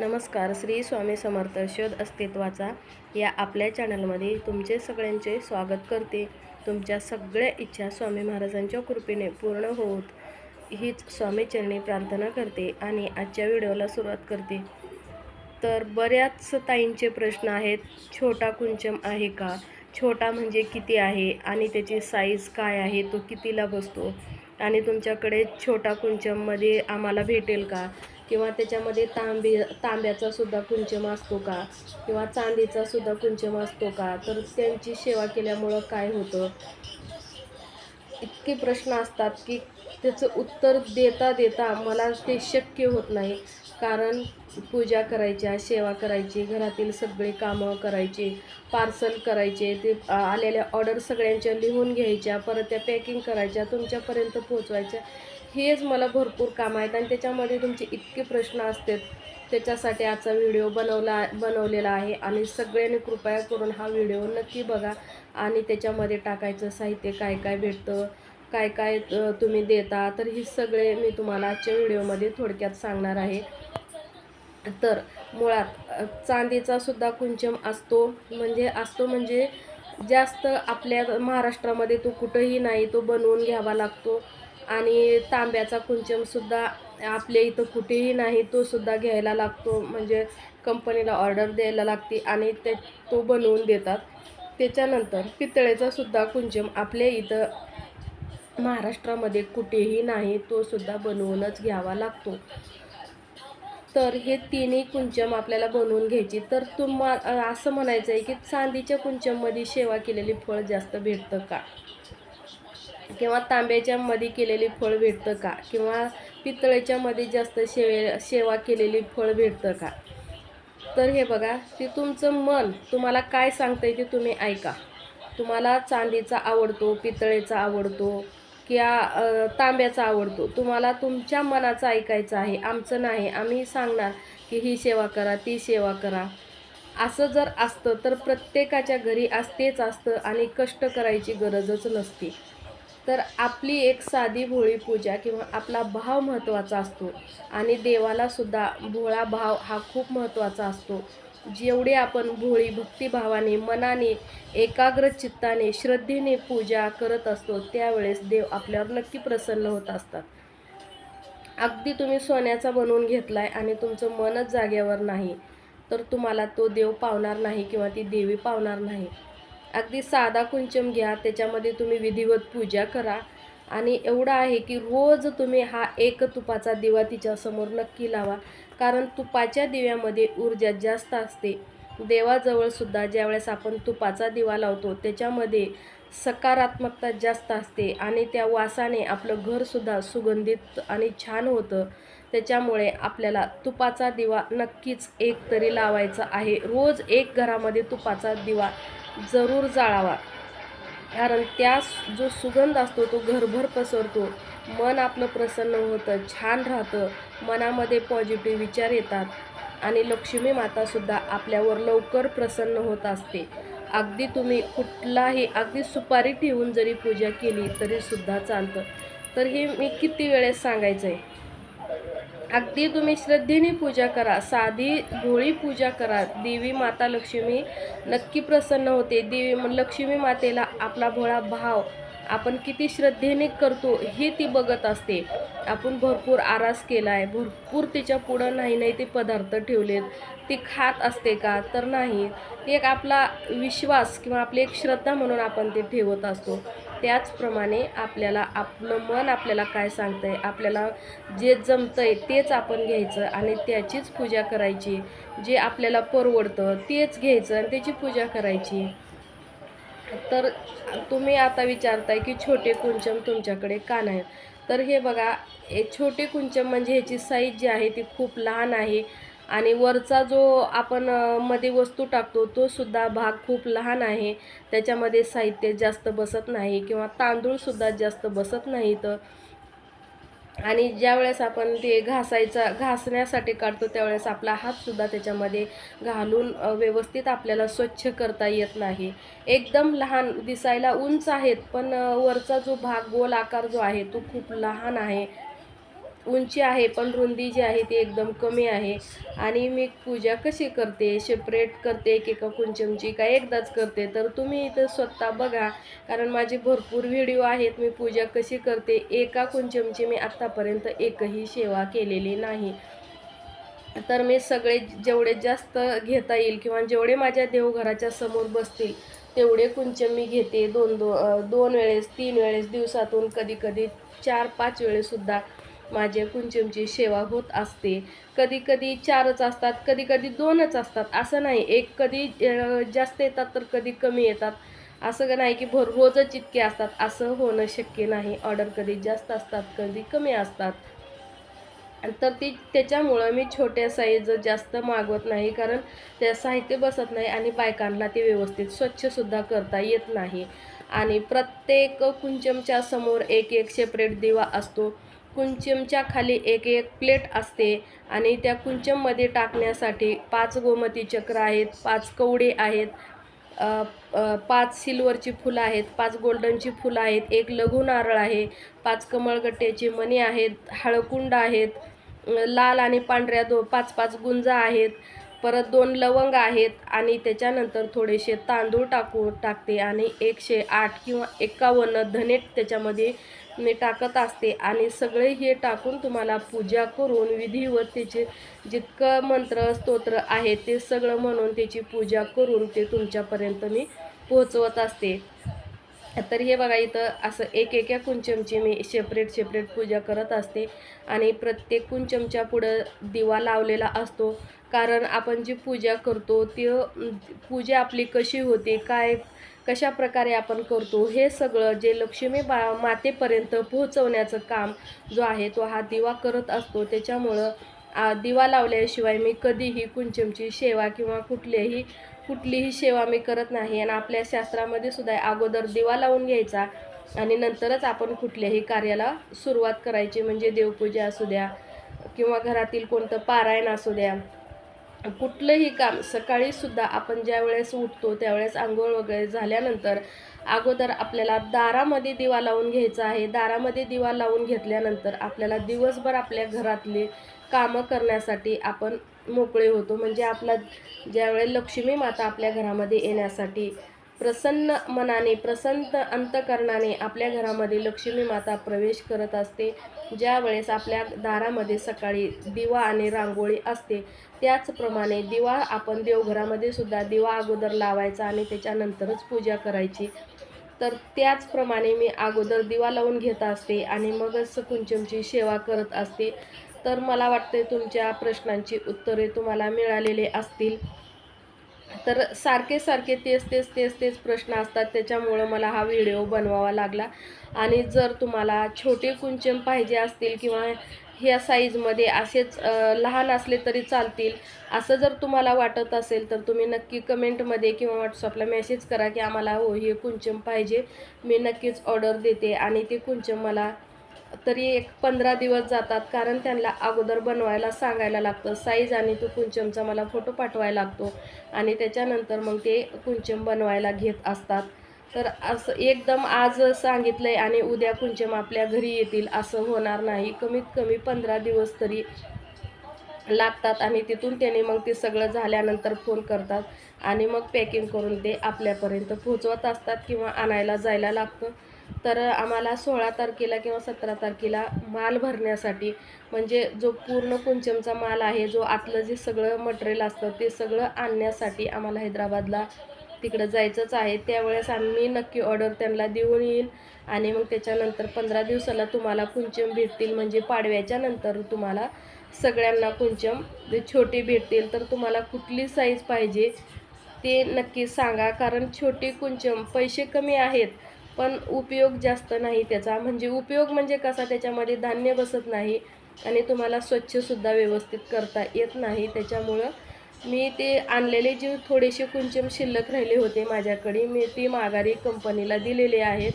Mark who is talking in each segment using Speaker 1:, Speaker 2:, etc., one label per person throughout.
Speaker 1: नमस्कार श्री स्वामी समर्थ शोध अस्तित्वाचा या आपल्या चॅनलमध्ये तुमचे सगळ्यांचे स्वागत करते. तुमच्या सगळ्या इच्छा स्वामी महाराजांच्या कृपेने पूर्ण होत हीच स्वामीचरणी प्रार्थना करते आणि आजच्या व्हिडिओला सुरुवात करते. तर बऱ्याच ताईंचे प्रश्न आहेत छोटा कुंचम आहे का? छोटा म्हणजे किती आहे आणि त्याची साईज काय आहे? तो कितीला बसतो? आणि तुमच्याकडे छोटा कुंचममध्ये आम्हाला भेटेल का? किंवा त्याच्यामध्ये तांबे तांब्याचा सुद्धा कुंचम असतो का? किंवा चांदीचा सुद्धा कुंचम असतो का? तर त्यांची सेवा केल्यामुळं काय होतं? इतके प्रश्न असतात की त्याचं उत्तर देता देता मला ते शक्य होत नाही. कारण पूजा करायच्या सेवा करायची घरातील सगळे कामं करायची पार्सल करायचे ते आलेल्या ऑर्डर सगळ्यांच्या लिहून घ्यायच्या परत त्या पॅकिंग करायच्या तुमच्यापर्यंत पोचवायच्या हेच मला भरपूर काम आहेत आणि त्याच्यामध्ये तुमचे इतके प्रश्न असतात. त्याच्यासाठी आजचा व्हिडिओ बनवला बनवलेला आहे आणि सगळ्यांनी कृपया करून हा व्हिडिओ नक्की बघा आणि त्याच्यामध्ये टाकायचं साहित्य काय काय भेटतं काय काय तुम्ही देता तर हे सगळे मी तुम्हाला आजच्या व्हिडिओमध्ये थोडक्यात सांगणार आहे. तर मुळात चांदीचा सुद्धा कुंचम असतो. म्हणजे असतो म्हणजे जास्त आपल्या महाराष्ट्रामध्ये तो कुठंही नाही तो बनवून घ्यावा लागतो. आणि तांब्याचा कुंचमसुद्धा आपल्या इथं कुठेही नाही तो सुद्धा घ्यायला लागतो. म्हणजे कंपनीला ऑर्डर द्यायला लागते आणि ते तो बनवून देतात. त्याच्यानंतर पितळेचा सुद्धा कुंचम आपल्या इथं महाराष्ट्रामध्ये कुठेही नाही तो सुद्धा बनवूनच घ्यावा लागतो. तर हे तिन्ही कुंचम आपल्याला बनवून घ्यायची. तर तुम्हा असं म्हणायचं आहे की चांदीच्या कुंचममध्ये सेवा केलेली फळ जास्त भेटतं का? किंवा तांब्याच्या मध्ये केलेली फळ भेटतं का? किंवा पितळेच्या मध्ये जास्त शेवे सेवा केलेली फळ भेटतं का? तर हे बघा ते तुमचं मन तुम्हाला काय सांगतंय ते तुम्ही ऐका. तुम्हाला चांदीचा आवडतो पितळेचा आवडतो किंवा तांब्याचा आवडतो. तुम्हाला तुमच्या मनाचं ऐकायचं आहे. आमचं नाही. आम्ही सांगणार की ही सेवा करा ती सेवा करा. असं जर असतं तर प्रत्येकाच्या घरी असतेच असतं आणि कष्ट करायची गरजच नसते. तर आपली एक साधी भोळी पूजा किंवा आपला भाव महत्त्वाचा असतो. आणि देवालासुद्धा भोळा भाव हा खूप महत्त्वाचा असतो. जेवढे आपण भोळी भक्तिभावाने मनाने एकाग्र चित्ताने श्रद्धेने पूजा करत असतो त्यावेळेस देव आपल्यावर नक्की प्रसन्न होत असतात. अगदी तुम्ही सोन्याचा बनवून घेतलाय आणि तुमचं मनच जाग्यावर नाही तर तुम्हाला तो देव पावणार नाही किंवा ती देवी पावणार नाही. अगदी साधा कुंचम घ्या त्याच्यामध्ये तुम्ही विधिवत पूजा करा. आणि एवढं आहे की रोज तुम्ही हा एक तुपाचा दिवा तिच्यासमोर नक्की लावा. कारण तुपाच्या दिव्यामध्ये ऊर्जा जास्त असते. देवाजवळसुद्धा ज्यावेळेस आपण तुपाचा दिवा लावतो त्याच्यामध्ये सकारात्मकता जास्त असते आणि त्या वासाने आपलं घरसुद्धा सुगंधित आणि छान होतं. त्याच्यामुळे आपल्याला तुपाचा दिवा नक्कीच एक तरी लावायचा आहे. रोज एक घरामध्ये तुपाचा दिवा जरूर जाळावा. कारण त्या जो सुगंध असतो तो घरभर पसरतो. मन आपलं प्रसन्न होतं छान राहतं. मनामध्ये पॉझिटिव्ह विचार येतात. आणि लक्ष्मी मातासुद्धा आपल्यावर लवकर प्रसन्न होत असते. अगदी तुम्ही कुठलाही अगदी सुपारी ठेवून जरी पूजा केली तरीसुद्धा चालतं. तर हे मी किती वेळेस सांगायचं आहे अगदी तुम्ही श्रद्धेने पूजा करा साधी भोळी पूजा करा. देवी माता लक्ष्मी नक्की प्रसन्न होते. देवी लक्ष्मी मातेला आपला भोळा भाव आपण किती श्रद्धेने करतो हे ती बघत असते. आपण भरपूर आरास केला आहे. भरपूर तिच्या पुढं नाही नाही ते पदार्थ ठेवलेत. ती खात असते का? तर नाही. ते एक आपला विश्वास किंवा आपली एक श्रद्धा म्हणून आपण ते ठेवत असतो. त्याचप्रमाणे आपल्याला आपलं मन आपल्याला काय सांगतंय? आपल्याला जे जमतंय तेच आपण घ्यायचं आणि त्याचीच पूजा करायची. जे आपल्याला परवडतं तेच घ्यायचं आणि त्याची पूजा करायची. तर तुम्ही आता विचारताय की छोटे कुंचम तुमच्याकडे का नाही तर हे बघा हे छोटे कुंचम म्हणजे ह्याची साईज जी आहे ती खूप लहान आहे. आणि वरचा जो आपण मध्ये वस्तू टाकतो तो सुद्धा भाग खूप लहान आहे. त्याच्यामध्ये साहित्य जास्त बसत नाही किंवा तांदूळसुद्धा जास्त बसत नाही तर आणि ज्यावेळेस आपण ते घासायचा घासण्यासाठी काढतो त्यावेळेस आपला हातसुद्धा त्याच्यामध्ये घालून व्यवस्थित आपल्याला स्वच्छ करता येत नाही. एकदम लहान दिसायला उंच आहेत पण वरचा जो भाग गोल आकार जो आहे तो खूप लहान आहे. उंची आहे पण रुंदी जी आहे ती एकदम कमी आहे. आणि मी पूजा कशी करते सेपरेट करते एकेका कुंचमची का एकदाच करते तर तुम्ही इथं स्वतः बघा. कारण माझे भरपूर व्हिडिओ आहेत मी पूजा कशी करते एका कुंचमची मी आत्तापर्यंत एकही सेवा केलेली नाही. तर मी सगळे जेवढे जास्त घेता येईल किंवा जेवढे माझ्या देवघराच्या समोर बसतील तेवढे कुंचम मी घेते. दोन दो दोन वेळेस तीन वेळेस दिवसातून कधी कधी चार पाच वेळेससुद्धा माझ्या कुंचमची सेवा होत असते. कधी कधी चारच असतात कधी कधी दोनच असतात. असं नाही एक कधी जास्त येतात तर कधी कमी येतात. असं नाही की भर रोजच इतके असतात. असं होणं शक्य नाही. ऑर्डर कधी जास्त असतात कधी कमी असतात. तर ती त्याच्यामुळं मी छोट्या साईज जास्त मागवत नाही. कारण त्या साहित्य बसत नाही आणि बायकांना ते व्यवस्थित स्वच्छसुद्धा करता येत नाही. आणि प्रत्येक कुंचमच्या समोर एक एक सेपरेट दिवा असतो. कुंचमच्या खाली एक एक प्लेट असते आणि त्या कुंचममध्ये टाकण्यासाठी पाच गोमती चक्र आहेत पाच कवडे आहेत पाच सिल्वरची फुलं आहेत पाच गोल्डनची फुलं आहेत एक लघु नारळ आहे पाच कमळगट्ट्याचे मणी आहेत हळकुंड आहेत लाल आणि पांढऱ्या दो पाच पाच गुंजा आहेत परत दोन लवंग आहेत आणि त्याच्यानंतर थोडेसे तांदूळ टाकू टाकते आणि एकशे आठ किंवा एकावन्न धने त्याच्यामध्ये मी टाकत असते. आणि सगळे हे टाकून तुम्हाला पूजा करून विधिवत त्याचे जितकं मंत्र स्तोत्र आहे ते सगळं म्हणून त्याची पूजा करून ते तुमच्यापर्यंत मी पोहोचवत असते. तर हे बघा इथं असं एक एका कुंचमची मी सेपरेट सेपरेट पूजा करत असते. आणि प्रत्येक कुंचमच्या पुढं दिवा लावलेला असतो. कारण आपण जी पूजा करतो ती पूजा आपली कशी होते काय कशा प्रकारे आपण करतो हे सगळं जे लक्ष्मी बा मातेपर्यंत पोहोचवण्याचं काम जो आहे तो हा दिवा करत असतो. त्याच्यामुळं दिवा लावल्याशिवाय मी कधीही कुंचमची सेवा किंवा कुठल्याही कुठलीही सेवा मी करत नाही आणि आपल्या शास्त्रामध्ये सुद्धा अगोदर दिवा लावून घ्यायचा आणि नंतरच आपण कुठल्याही कार्याला सुरुवात करायची. म्हणजे देवपूजा असू द्या किंवा घरातील कोणतं पारायण असू द्या. कुठलंही काम सकाळीसुद्धा आपण ज्या वेळेस उठतो त्यावेळेस आंघोळ वगैरे झाल्यानंतर अगोदर आपल्याला दारामध्ये दिवा लावून घ्यायचा आहे. दारामध्ये दिवा लावून घेतल्यानंतर आपल्याला दिवसभर आपल्या घरातले कामं करण्यासाठी आपण मोकळे होतो. म्हणजे आपला ज्यावेळेस लक्ष्मी माता आपल्या घरामध्ये येण्यासाठी प्रसन्न मनाने प्रसन्न अंतकरणाने आपल्या घरामध्ये लक्ष्मी माता प्रवेश करत असते ज्यावेळेस आपल्या दारामध्ये सकाळी दिवा आणि रांगोळी असते त्याचप्रमाणे दिवा आपण देवघरामध्ये सुद्धा दिवा अगोदर लावायचा आणि त्याच्यानंतरच पूजा करायची. तर त्याचप्रमाणे मी अगोदर दिवा लावून घेत असते आणि मगच कुंचमची सेवा करत असते. तर मला वाटते तुमच्या प्रश्नांची उत्तरे तुम्हाला मिळालेले असतील. तर सारखे सारखे तेच तेच तेच तेच प्रश्न असतात त्याच्यामुळं मला हा व्हिडिओ बनवावा लागला. आणि जर तुम्हाला छोटे कुंचम पाहिजे असतील किंवा ह्या साईजमध्ये असेच लहान असले तरी चालतील असं जर तुम्हाला वाटत असेल तर तुम्ही नक्की कमेंटमध्ये किंवा व्हॉट्सअपला मेसेज करा की आम्हाला हो हे कुंचम पाहिजे. मी नक्कीच ऑर्डर देते आणि ते कुंचम मला तरी एक पंधरा दिवस जातात कारण त्यांना अगोदर बनवायला सांगायला लागतं. साईज आणि तो कुंचमचा मला फोटो पाठवायला लागतो आणि त्याच्यानंतर मग ते कुंचम बनवायला घेत असतात. तर असं एकदम आज सांगितलं आहे आणि उद्या कुंचम आपल्या घरी येतील असं होणार नाही. कमीत कमी पंधरा दिवस तरी लागतात आणि तिथून त्याने मग ते सगळं झाल्यानंतर फोन करतात आणि मग पॅकिंग करून ते आपल्यापर्यंत पोहोचवत असतात किंवा आणायला जायला लागतं. तर आम्हाला सोळा तारखेला किंवा सतरा तारखेला माल भरण्यासाठी म्हणजे जो पूर्ण कुंचमचा माल आहे जो आतलं जे सगळं मटेरियल असतं ते सगळं आणण्यासाठी आम्हाला हैदराबादला तिकडं जायचंच आहे. त्यावेळेस आम्ही नक्की ऑर्डर त्यांना देऊन येईल आणि मग त्याच्यानंतर पंधरा दिवसाला तुम्हाला कुंचम भेटतील. म्हणजे पाडव्याच्या नंतर तुम्हाला सगळ्यांना कुंचम जे छोटे भेटतील तर तुम्हाला कुठली साईज पाहिजे ते नक्की सांगा. कारण छोटे कुंचम पैसे कमी आहेत. पण उपयोग जास्त नाही त्याचा. म्हणजे उपयोग म्हणजे कसा? त्याच्यामध्ये धान्य बसत नाही आणि तुम्हाला स्वच्छसुद्धा व्यवस्थित करता येत नाही. त्याच्यामुळं मी ते आणलेले जे थोडेसे कुंचम शिल्लक राहिले होते माझ्याकडे मी ती माघारी कंपनीला दिलेले आहेत.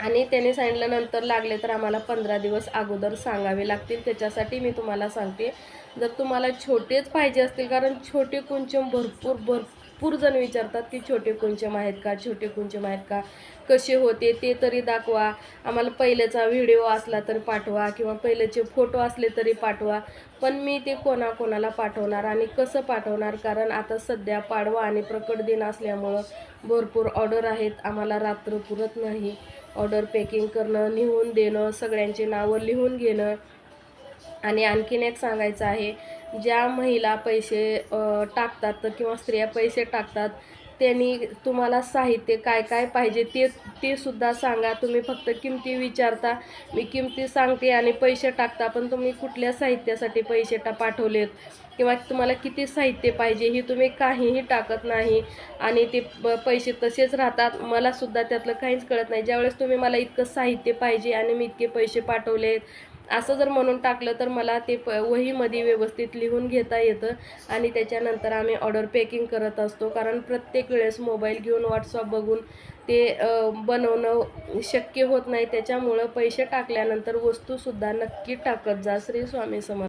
Speaker 1: आणि त्याने सांगितलं नंतर लागले तर आम्हाला पंधरा दिवस अगोदर सांगावे लागतील. त्याच्यासाठी मी तुम्हाला सांगते. जर तुम्हाला छोटेच पाहिजे असतील कारण छोटे कुंचम भरपूर भरपूर भरपूर जण विचारतात की छोटे कुंचम आहेत का छोटे कुंचम आहेत का कसे होते ते तरी दाखवा. आम्हाला पहिल्याचा व्हिडिओ असला तर पाठवा किंवा पहिल्याचे फोटो असले तरी पाठवा. पण मी ते कोणाकोणाला पाठवणार आणि कसं पाठवणार? कारण आता सध्या पाडवा आणि प्रकट दिन असल्यामुळं भरपूर ऑर्डर आहेत. आम्हाला रात्र पुरत नाही. ऑर्डर पॅकिंग करणं लिहून देणं सगळ्यांची नावं लिहून घेणं. आणि आणखीन एक सांगायचं आहे ज्या महिला पैसे टाकतात किंवा स्त्रिया पैसे टाकतात त्यांनी तुम्हाला साहित्य काय काय पाहिजे ते ते सुद्धा सांगा. तुम्ही फक्त किमती विचारता. मी किमती सांगते आणि पैसे टाकता पण तुम्ही कुठल्या साहित्यासाठी पैसे टा पाठवलेत? किंवा तुम्हाला किती साहित्य पाहिजे हे तुम्ही काहीही टाकत नाही आणि ते प पैसे तसेच राहतात. मला सुद्धा त्यातलं काहीच कळत नाही. ज्यावेळेस तुम्ही मला इतकं साहित्य पाहिजे आणि मी इतके पैसे पाठवले असं जर म्हणून टाकलं तर मला ते प वहीमध्ये व्यवस्थित लिहून घेता येतं. आणि त्याच्यानंतर आम्ही ऑर्डर पॅकिंग करत असतो. कारण प्रत्येक वेळेस मोबाईल घेऊन व्हॉट्सअप बघून ते बनवणं शक्य होत नाही. त्याच्यामुळं पैसे टाकल्यानंतर वस्तूसुद्धा नक्की टाकत जा श्री स्वामी समर्थ.